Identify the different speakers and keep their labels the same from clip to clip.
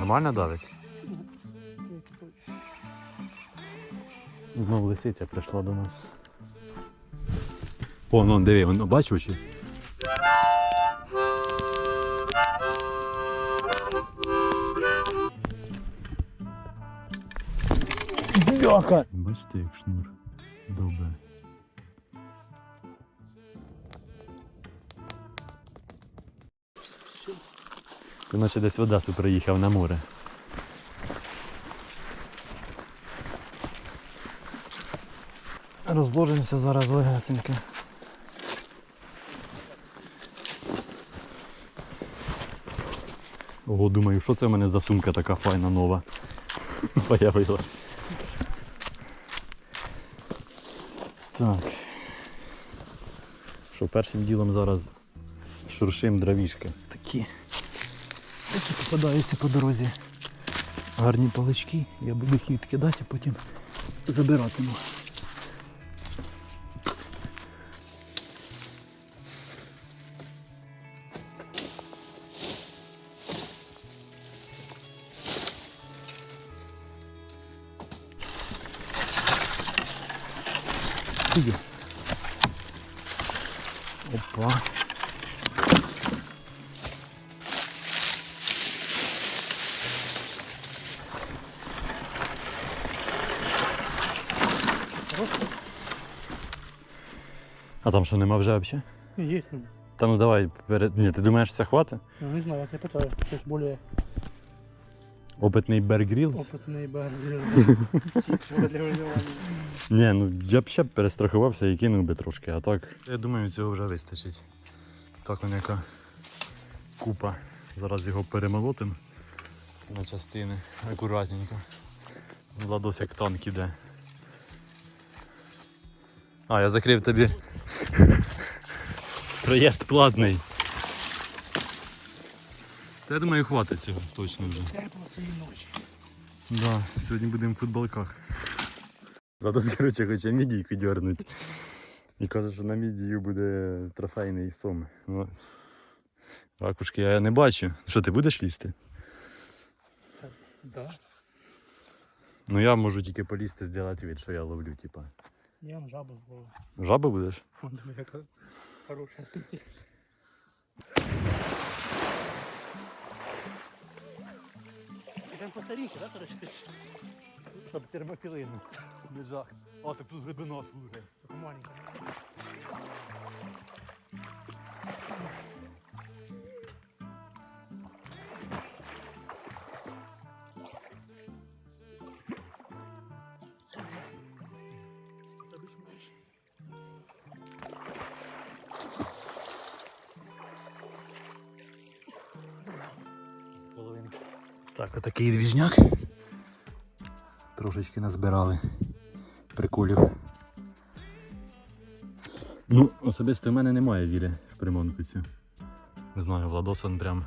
Speaker 1: Нормально давить? Знову лисиця прийшла до нас. О, ну диви, воно бачив очі?
Speaker 2: Бляха!
Speaker 1: Бачите, як шнур. Добре. Наче десь в Одесу приїхав на море.
Speaker 2: Розложимося зараз легесенько.
Speaker 1: Ого, думаю, що це в мене за сумка така файна нова. Появилась. Так. Що першим ділом зараз шуршим дровішки.
Speaker 2: Такі. Такі попадаються по дорозі. Гарні палички. Я буду їх відкидати, а потім забиратиму. Опа.
Speaker 1: А там що нема вже взагалі?
Speaker 3: Есть, ну,
Speaker 1: Та ну давай, перед... Ні, ти думаєш, це хватить?
Speaker 3: ну, не знаю, я тебя питаю, то есть более
Speaker 1: Опитний Bear Grylls?
Speaker 3: опытный барбер. для выживания.
Speaker 1: Ні, ну я б ще б перестрахувався і кинув би трошки, а так. Я думаю, цього вже вистачить. Так он яка купа. Зараз його перемолотим на частини. Акуратненько. Владос як танк іде. А, я закрив тобі. Проїзд платний. Та я думаю, хватить цього точно вже.
Speaker 3: Тепло цієї ночі.
Speaker 1: Да, сьогодні будемо в футболках. Владос, коротше, хоче мідійку дернути. І каже, що на мідію буде трофейний сом. Ну, ракушки я не бачу. Що, ти будеш лізти?
Speaker 3: Да.
Speaker 1: Ну я можу тільки полізти, зробити вид, що я ловлю, типа.
Speaker 3: Я вам жабу зловив.
Speaker 1: Жаба будеш?
Speaker 3: Вон диви, яка хороша. Ідемо по старіше, да, трошки?
Speaker 1: Щоб термопілину не жах. О, так тут глибина
Speaker 3: служить. Маленька.
Speaker 1: Так, отакий двіжняк. Трошечки назбирали приколів. Ну, особисто в мене немає віри в приманку цю. Не знаю, Владосон прям.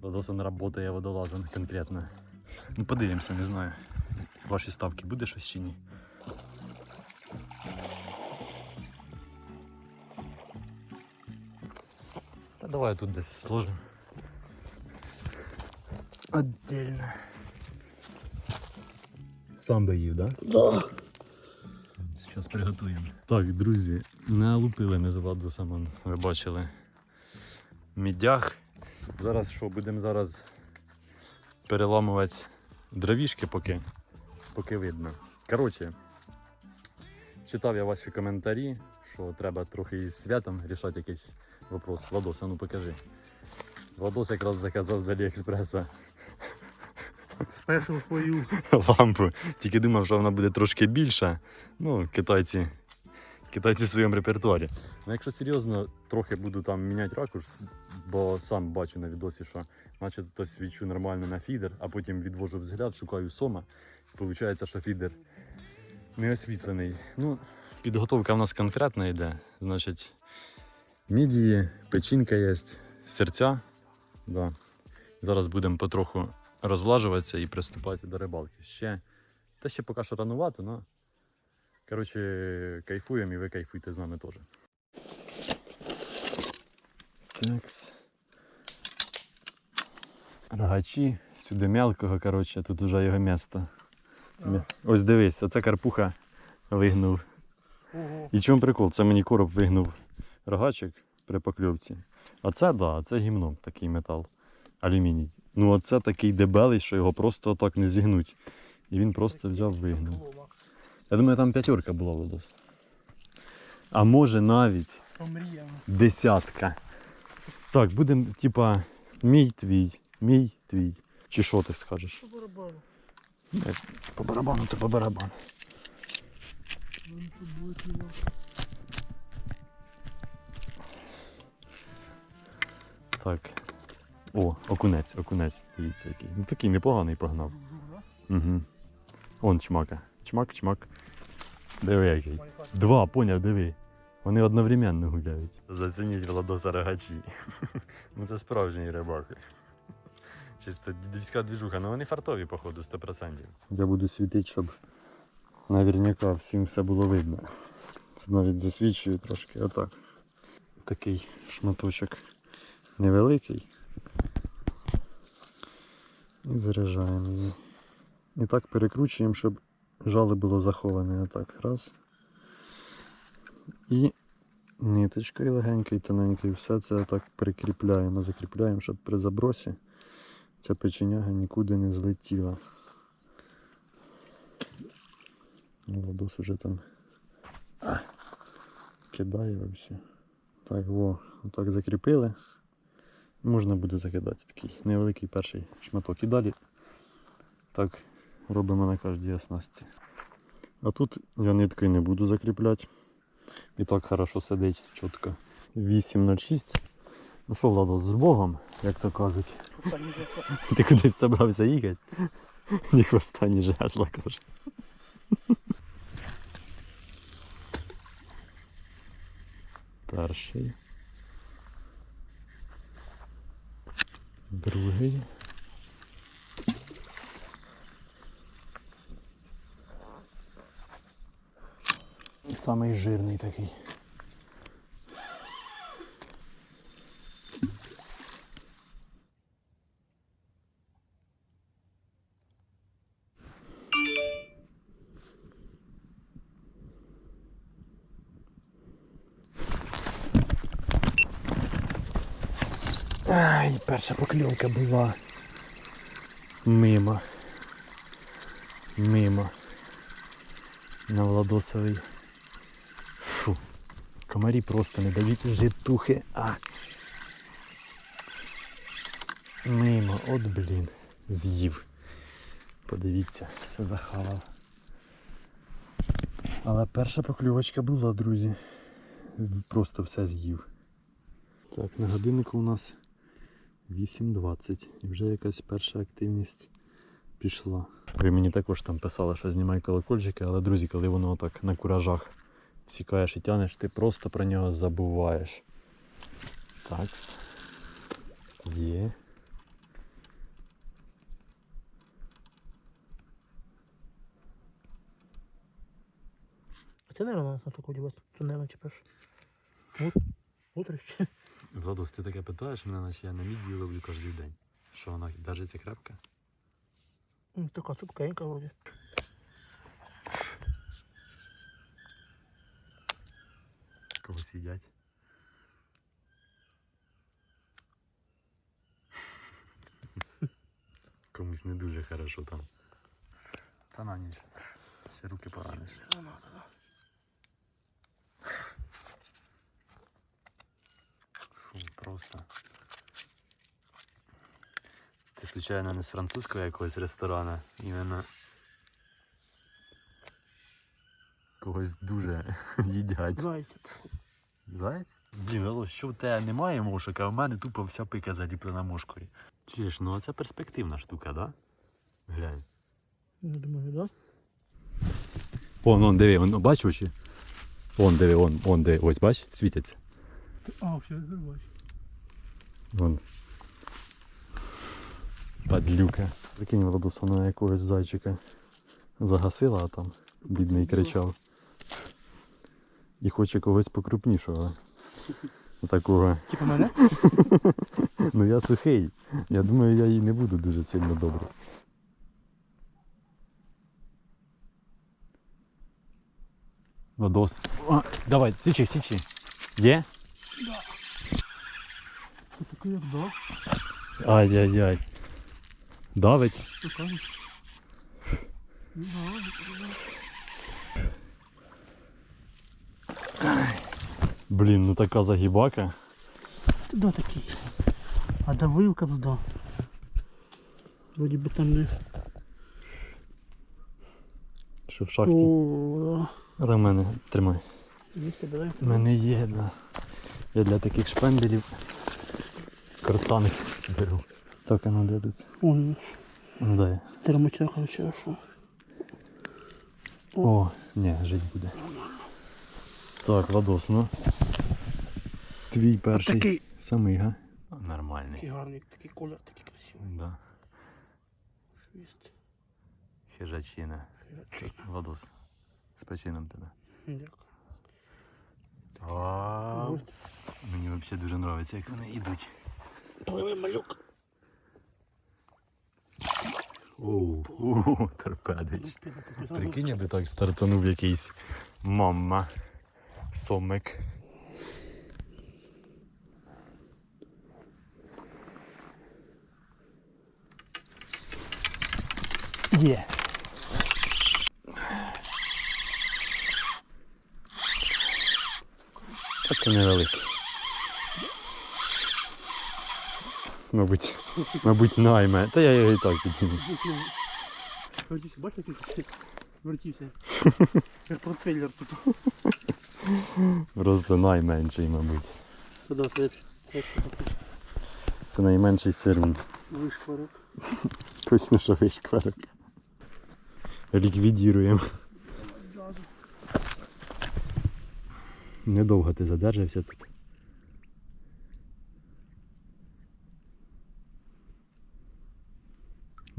Speaker 1: Владосон працює водолазом конкретно. Ну подивимося, не знаю. Ваші ставки буде щось чи ні? Та давай тут десь сложимо.
Speaker 2: Отдельно.
Speaker 1: Сам би їв, так?
Speaker 2: Да.
Speaker 1: Зараз приготуємо. Так, друзі, налупили ми з Владусом, ви бачили. Мідях. Зараз що, будемо зараз переламувати дровішки, поки, поки видно. Коротше, читав я ваші коментарі, що треба трохи із святом рішати якийсь вопрос. Владос, а ну покажи. Владос якраз заказав з Аліекспреса
Speaker 3: Спешл свою.
Speaker 1: лампу. Тільки думав, що вона буде трошки більша. Ну, китайці, китайці в своєму репертуарі. Ну, якщо серйозно, трохи буду там міняти ракурс, бо сам бачу на відосі, що наче то свічу нормально на фідер, а потім відвожу взгляд, шукаю сома. Виходить, що фідер не освітлений. Ну, підготовка в нас конкретна йде. Значить, мідії, печінка є, серця. Да. Зараз будемо потроху розлажуватися і приступати до рибалки. Ще, та ще поки що ранувато, але коротше, кайфуємо і ви кайфуйте з нами теж. Так. Рогачі, сюди мелкого, коротше, тут вже його місто.
Speaker 3: Ага.
Speaker 1: Ось дивись, оце карпуха вигнув.
Speaker 3: Ого.
Speaker 1: І чому прикол? Це мені короб вигнув рогачик при покльовці. А це, да, це гімном такий метал. Алюміній. Ну оце такий дебелий, що його просто отак не зігнуть. І він просто взяв вигнув. Я думаю, там п'ятерка була Владос. А може навіть десятка. Так, будемо, типа, мій твій, мій твій. Чи що ти скажеш?
Speaker 3: По барабану.
Speaker 1: По барабану, то по барабану. Так. О, окунець, окунець. Дивіться який. Ну такий непоганий погнав. Угу. Он чмака. Чмак, чмак. Диви який. Два, поняв, диви. Вони одновременно гуляють. Зацініть Владоса рогачі. ну це справжній рибак. Чисто дідівська двіжуха, ну вони фартові, походу, 100%. Я буду світити, щоб наверняка всім все було видно. Це навіть засвічує трошки отак. Такий шматочок невеликий. І заряджаємо її. І так перекручуємо, щоб жало було заховане. Отак. Раз. І ниточкою легенькою, тоненькою, все це так прикріпляємо, закріпляємо, щоб при забросі ця печеняга нікуди не злетіла. Ну, Владос уже там кидає все. Так, во, отак закріпили. Можна буде закидати такий невеликий перший шматок. І далі так робимо на кожній оснастці. А тут я ниткою не буду закріпляти. І так хорошо сидить чітко. 8.06. Ну що, Владо, з Богом, як то кажуть. Ти кудись собрався їхати? Ні хвоста, ні жезла, каже. Перший. Другий.
Speaker 2: Самий жирний такий. Ай, перша покльовка була. Мимо. Мимо. На Владосовий. Фу. Комарі просто не дають житухи. А. Мимо, от блін. З'їв. Подивіться, все захавав. Але перша покльовочка була, друзі. Просто все з'їв. Так, на годиннику у нас 8.20 і вже якась перша активність пішла. Ви мені також там писали, що знімай колокольчики, але друзі, коли воно так на куражах всікаєш і тянеш, ти просто про нього забуваєш. Такс. Є.
Speaker 3: А це, наверное, на таку дівець. Це, наверное, чіпеш. Утрищ.
Speaker 1: Владос, ти таке питаєш мене, наче я на мідію ловлю кожен день. Що вона держиться крепко?
Speaker 3: Така цупкенька вроді.
Speaker 1: Когось їдять. Комусь не дуже хорошо там. Та на ніч. Ще руки пораниш. Фу, просто. Це, случайно, не з французького якогось ресторану. Іменно. Когось дуже їдять.
Speaker 3: Зайця.
Speaker 1: Заєць? Блін, але що в тебе немає мошок, а в мене тупо вся пика заліплена мошкою. Чуєш, ну це перспективна штука, да? Глянь.
Speaker 3: Не думаю, да?
Speaker 1: Вон, вон, диви, вон, бач очі? Вон, диви, вон, вон, диви, ось, бач, світяться.
Speaker 3: А, все, зривай.
Speaker 1: Вон. Падлюка. Прикинь, Владуса на якогось зайчика загасила, а там бідний кричав. І хоче когось покрупнішого. Такого.
Speaker 3: Типа мене?
Speaker 1: Ну я сухий. Я думаю, я їй не буду дуже сильно добре. Ладос. А, давай, січи, січи. Є?
Speaker 3: Це таке як да.
Speaker 1: Ай-яй-яй. Давить.
Speaker 3: Ну.
Speaker 1: Блін, ну така загибака.
Speaker 3: Ти да такий. А давилка б да. Вроді би там не.
Speaker 1: Що в шахті.
Speaker 3: О,
Speaker 1: тримай.
Speaker 3: є тебе.
Speaker 1: У мене є, да. Я для таких шпенделів картаних беру. Так, а ну де тут? Ну дай.
Speaker 3: термоча, короче, а?
Speaker 1: О, ні, жить буде. Так, Владос, ну. Твій перший.
Speaker 3: Такий.
Speaker 1: Самий, га? Нормальний.
Speaker 3: Такий гарний, такий колір, такий красивий.
Speaker 1: Да.
Speaker 3: Хвіст.
Speaker 1: Хижачина.
Speaker 3: Хижачий.
Speaker 1: Владос. З печином тебе.
Speaker 3: Дякую.
Speaker 1: Мені взагалі дуже подобається, як вони йдуть.
Speaker 3: Пливий малюк.
Speaker 1: Оу, торпедич. Прикинь, я би так стартанув якийсь мама. Сомик.
Speaker 3: Є.
Speaker 1: А це невеликий. Мабуть, мабуть, найме. Та я його і так підтягну.
Speaker 3: Який вертівся. Як пропеллер тут.
Speaker 1: Просто найменший, мабуть.
Speaker 3: Світ.
Speaker 1: Це найменший сирун.
Speaker 3: Вишкварок.
Speaker 1: Точно, що вишкварок. Ліквідіруємо. Недовго ти задержався тут.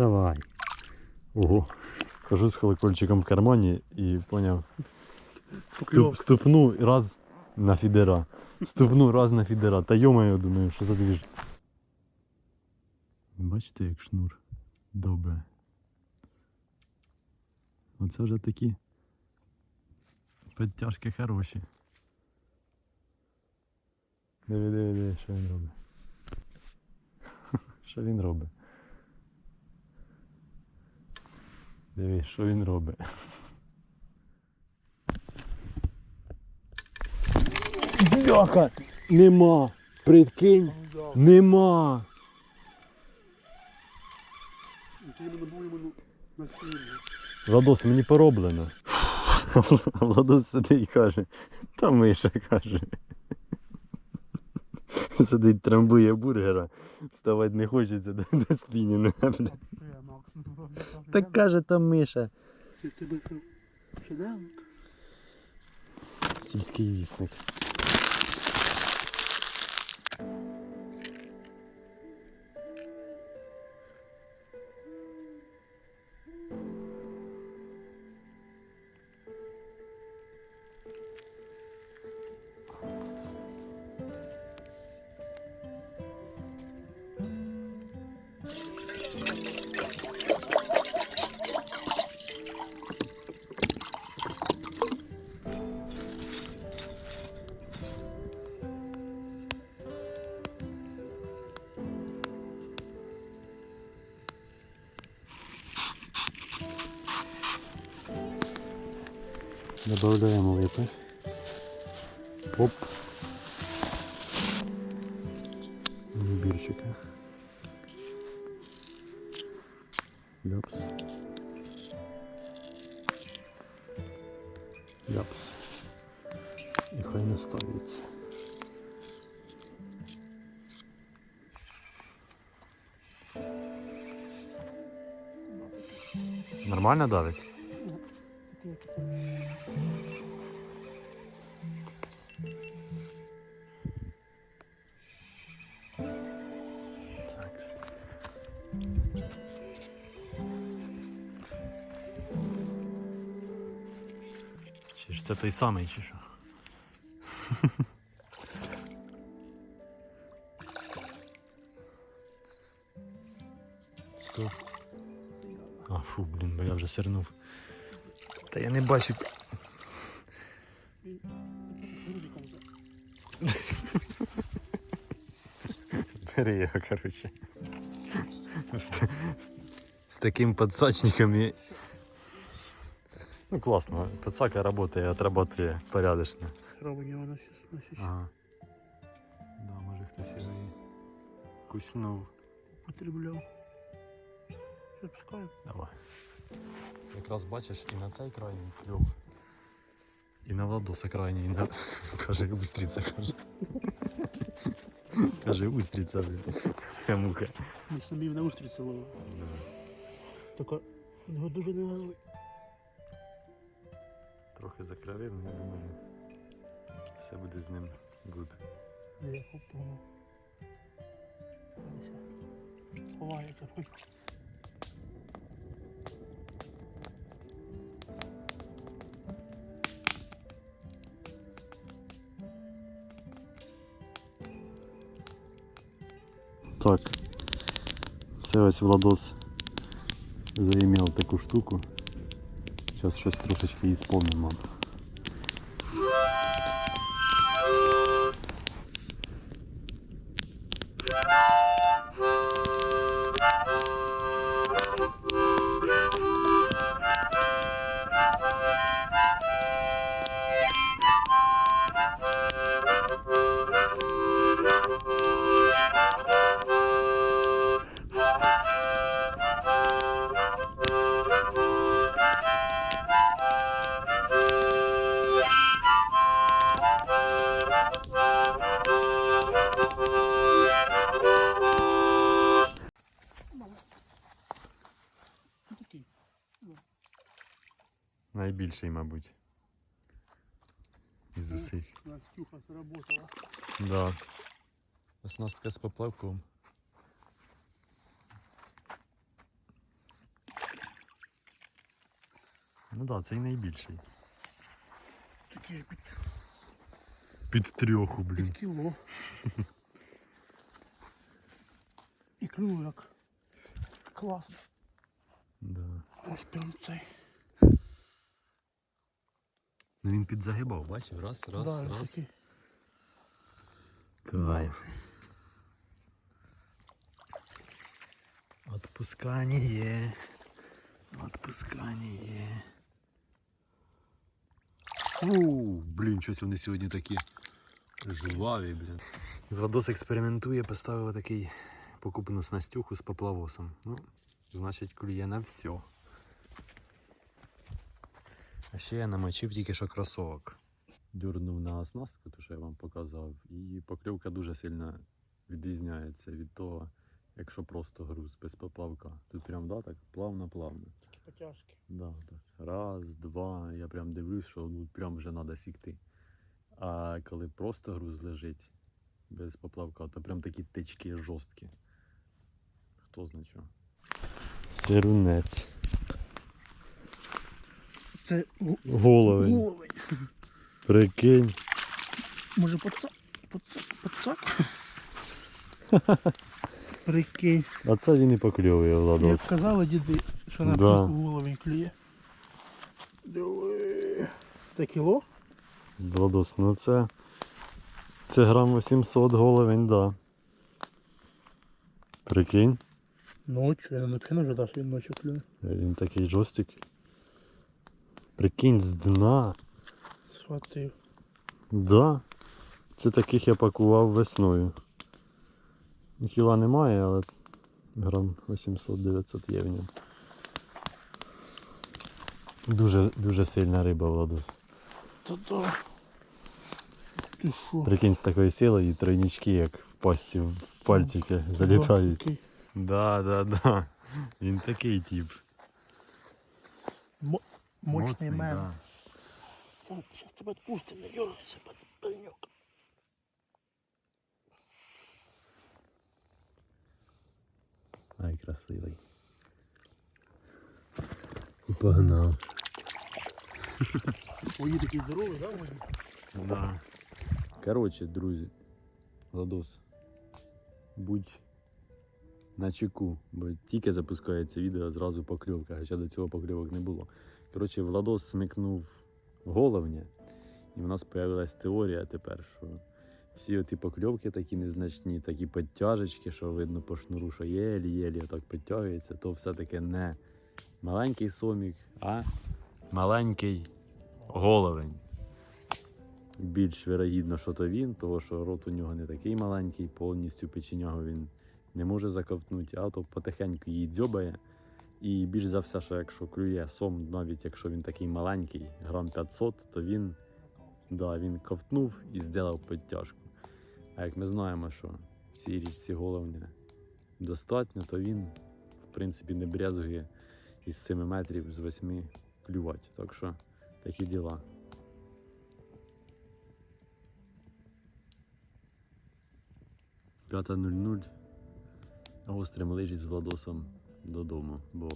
Speaker 1: Давай. Ого. Хожу з колокольчиком в кармані і поняв. Ступ, ступну раз на фідера. Ступну раз на фідера. Та йомаю, думаю, що за двіж. Бачите, як шнур. Добре. Оце вже такі підтяжки хороші. Диви, диви, диви, що він робить. Що він робить? Диви, що він робить. Бляха! Нема! Прикинь! Нема! Владос, мені пороблено. Владос сидить і каже, та миша каже. Сидить, трамбує бургера, вставати не хочеться до, до спінінга. бля. Так каже, там миша.
Speaker 3: Це тебе шедевр?
Speaker 1: Сільський вісник. Добавляємо липи. Оп. Имбирчика. Ляпс. Ляпс. І хай наставиться. Нормально давить? Чи це той самий, чи що? Стоп. А, фу, блін, бо я вже сирнув. Та я не бачу. Бери його, коротше. З таким подсачником і... Ну класно, подсака працює, отрабатує порядочно.
Speaker 3: Робить його на щось. На щось.
Speaker 1: Ага. Да, може хтось його і куснув.
Speaker 3: Потребляв. Що пускаю?
Speaker 1: Давай. Якраз бачиш і на цей крайній кльов. І на Владоса крайній, і на... каже, устріця, каже. Каже, устріця, блін. Я муха.
Speaker 3: Ми самі на устриці ловили. Тільки його дуже не газуй.
Speaker 1: Трохи закривив, але я думаю, все буде з ним гуд.
Speaker 3: Де я попав. Ховається. Ой.
Speaker 2: Так. Це ось Владос заімел таку штуку. Зараз щось трошечки її сповнимо.
Speaker 1: Найбільший, мабуть. Із усіх.
Speaker 3: Настюха заработала.
Speaker 1: Да. Оснастка з поплавком. Ну так, да, цей найбільший.
Speaker 3: Такий ж під,
Speaker 1: Під трьоху,
Speaker 3: під кіло. І клюв як. Класно.
Speaker 1: Да.
Speaker 3: Ось прям цей.
Speaker 1: Ну він підзагибав, бачив? Раз, раз,
Speaker 3: Да,
Speaker 1: раз. Кайф. Отпускание. Отпускание. Фу, блін, щось вони сьогодні такі жваві, блін. Владос експериментує, поставив такий покупну снастюху з поплавосом. Ну, значить, клює на все. А ще я намочив тільки що кросовок. Дюрнув на оснастку, ту, що я вам показав, і покльовка дуже сильно відрізняється від того, якщо просто груз без поплавка. Тут прям да, так плавно-плавно.
Speaker 3: Такі потяжки.
Speaker 1: Да, так. Раз, два. Я прям дивлюсь, що ну, прям вже треба сікти. А коли просто груз лежить без поплавка, то прям такі течки жорсткі. Хто знає що. Сирунець.
Speaker 3: Це
Speaker 1: головень. Прикинь.
Speaker 3: Може пацак? Пацак? Пацак? Прикинь.
Speaker 1: А це він і покльовує
Speaker 3: Як
Speaker 1: Владос.
Speaker 3: казали діди, що на
Speaker 1: Да.
Speaker 3: головень клює. Диви. Це кіло?
Speaker 1: Владос, ну це. Це грам 800 головень, да. Прикинь.
Speaker 3: Ночью, я не ожидав, що він ночью клює.
Speaker 1: Він такий жорстик. Прикинь, з дна.
Speaker 3: Схватив.
Speaker 1: Да. Це таких я пакував весною. Кіла немає, але грам 800-900 є в ньому. Дуже, дуже сильна риба, Владос.
Speaker 3: Та да. Ти що?
Speaker 1: Прикинь, з такої сили і тройнички, як в пасті, в пальчики залітають. Да, да, да. Він такий тип.
Speaker 3: Мо- Мощний мен.
Speaker 1: да.
Speaker 3: Так, зараз тебе відпустимо, дергайся, паренек.
Speaker 1: Ай, красивий. Погнав.
Speaker 3: Ой, такий здоровий, да, мої?
Speaker 1: Да. Коротше, друзі, Владос, будь на чеку, бо тільки запускається відео, зразу покльовка, хоча до цього покльовок не було. Коротше, Владос смикнув головня, і в нас з'явилась теорія тепер, що всі оті покльовки такі незначні, такі підтяжечки, що видно по шнуру, що єлі-єлі отак підтягується, то все-таки не маленький сомік, а маленький головень. Більш вирогідно, що то він, тому що рот у нього не такий маленький, повністю печенягу він не може заковтнути, а то потихеньку її дзьобає. І більш за все, що якщо клює сом, навіть якщо він такий маленький, грам 500, то він, да, він ковтнув і зробив підтяжку. А як ми знаємо, що в цій річці головня достатньо, то він, в принципі, не брезгує із 7 метрів з 8 клювати. Так що такі діла. П'ята 0-0. Гострим лижі з Владосом додому, бо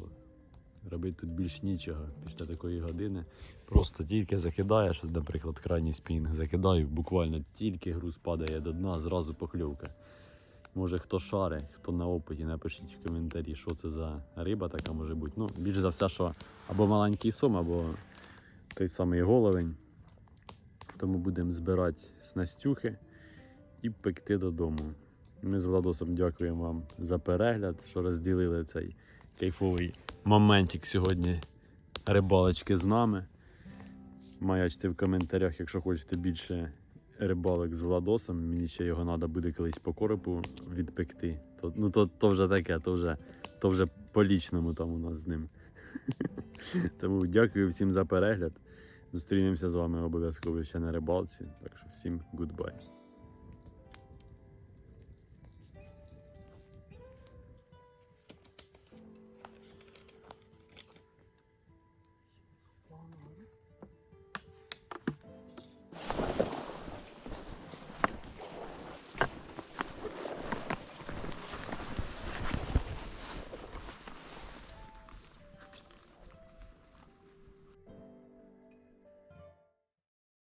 Speaker 1: робити тут більш нічого після такої години. Просто тільки закидаєш, наприклад, крайній спінг, закидаю, буквально тільки груз падає до дна, зразу покльовка. Може хто шари, хто на опиті, напишіть в коментарі, що це за риба така може бути. Ну, більш за все, що або маленький сом, або той самий головень. Тому будемо збирати снастюхи і пекти додому. Ми з Владосом дякуємо вам за перегляд, що розділили цей кайфовий моментик сьогодні рибалочки з нами. Маячте в коментарях, якщо хочете більше рибалок з Владосом. Мені ще його треба буде колись по коропу відпекти. То, ну то, то вже таке, то вже, то вже по лічному там у нас з ним. Тому дякую всім за перегляд. Зустрінемося з вами обов'язково ще на рибалці. Так що всім гудбай.